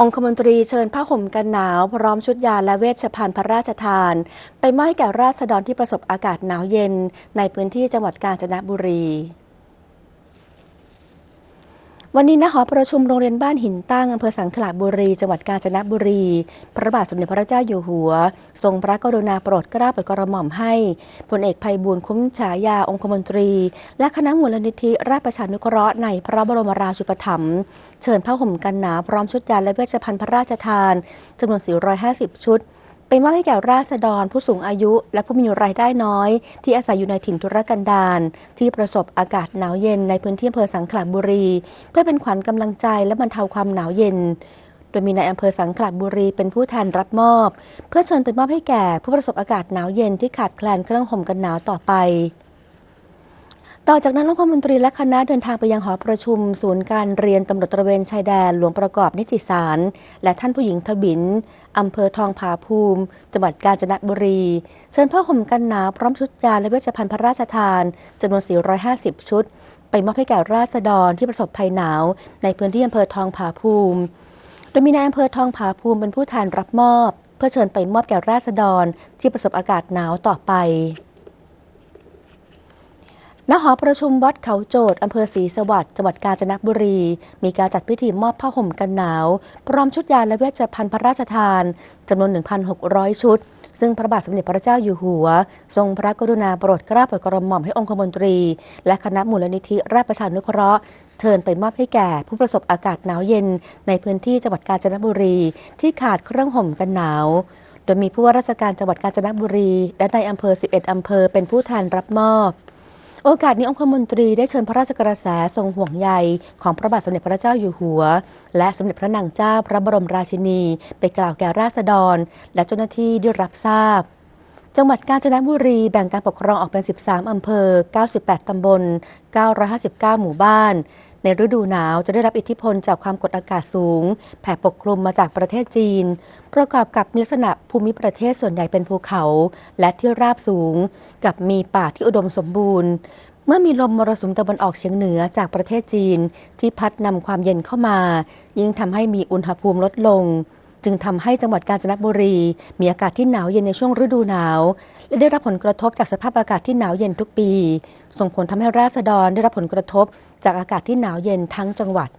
องคมนตรีเชิญผ้าห่มกันหนาว พร้อมชุดยาและเวชภัณฑ์พระราชทาน ไปมอบให้แก่ราษฎรที่ประสบอากาศหนาวเย็น ในพื้นที่จังหวัดกาญจนบุรี วันนี้ณหอประชุมโรงเรียนบ้านหินตั้งอำเภอสังขละบุรี จังหวัดกาญจนบุรี พระบาทสมเด็จพระเจ้าอยู่หัว ทรงพระกรุณาโปรดเกล้าโปรดกระหม่อมให้พลเอกภัยบูลย์คุ้มฉายาองคมนตรี และคณะมูลนิธิราชประชานุเคราะห์ในพระบรมราชูปถัมภ์เชิญผ้าห่มกันหนาวพร้อมชุดยาและเวชภัณฑ์พระราชทานจำนวน 450 ชุด มอบให้แก่ราษฎรผู้สูงอายุ และผู้มีรายได้น้อย ที่อาศัยอยู่ในถิ่นทุรกันดารที่ประสบอากาศหนาวเย็นในพื้นที่อำเภอสังขละบุรี เพื่อเป็นขวัญกำลังใจและบรรเทาความหนาวเย็น โดยมีนายอำเภอสังขละบุรีเป็นผู้แทนรับมอบ เพื่อเชิญไปมอบให้แก่ผู้ประสบอากาศหนาวเย็นที่ขาดแคลนเครื่องห่มกันหนาวต่อไป ต่อจากนั้นรัฐมนตรีและคณะเดินทางไปยังหอประชุม ศูนย์การเรียนตำรวจตระเวนชายแดนหลวงประกอบนิติสาร และท่านผู้หญิงทบินอำเภอทองผาภูมิ จังหวัดกาญจนบุรี เชิญผ้าห่มกันหนาวพร้อมชุดยาและเวชภัณฑ์พระราชทานจำนวน 450 ชุด ไปมอบให้แก่ราษฎรที่ประสบภัยหนาว ในพื้นที่อำเภอทองผาภูมิ โดยมีนายอำเภอทองผาภูมิเป็นผู้แทนรับมอบ เพื่อเชิญไปมอบแก่ราษฎรที่ประสบอากาศหนาวต่อไป ณหอประชุมวัดเขาโจดอำเภอศรีสวัสดิ์จังหวัดกาญจนบุรี มีการจัดพิธีมอบผ้าห่มกันหนาว พร้อมชุดยาและเวชภัณฑ์พระราชทานจำนวน 1,600 ชุด ซึ่งพระบาทสมเด็จพระเจ้าอยู่หัว ทรงพระกรุณาโปรดเกล้าโปรดกระหม่อมให้องคมนตรี และคณะมูลนิธิราชประชานุเคราะห์ เชิญไปมอบให้แก่ผู้ประสบอากาศหนาวเย็น ในพื้นที่จังหวัดกาญจนบุรี ที่ขาดเครื่องห่มกันหนาวโดยมีผู้ว่าราชการจังหวัดกาญจนบุรี และในอำเภอ 11 อำเภอเป็นผู้แทนรับมอบ โอกาสนี้องคมนตรีได้เชิญพระราชกระแสทรงห่วงใยของพระบาทสมเด็จพระเจ้าอยู่หัว และสมเด็จพระนางเจ้าพระบรมราชินี ไปกล่าวแก่ราษฎร และเจ้าหน้าที่ได้รับทราบ จังหวัดกาญจนบุรีแบ่งการปกครองออกเป็น 13 อำเภอ 98 ตำบล 959 หมู่บ้าน ในฤดูหนาวจะได้รับอิทธิพลจากความกดอากาศสูง แผ่ปกคลุมมาจากประเทศจีน ประกอบกับมีลักษณะภูมิประเทศส่วนใหญ่เป็นภูเขา และที่ราบสูง กับมีป่าที่อุดมสมบูรณ์เมื่อมีลมมรสุมตะวันออกเฉียงเหนือจากประเทศจีน ที่พัดนำความเย็นเข้ามา ยิ่งทำให้มีอุณหภูมิลดลง จึงทำให้จังหวัดกาญจนบุรี มีอากาศที่หนาวเย็นในช่วงฤดูหนาว และได้รับผลกระทบจากสภาพอากาศที่หนาวเย็นทุกปี ส่งผลทำให้ราษฎรได้รับผลกระทบจากอากาศที่หนาวเย็นทั้งจังหวัด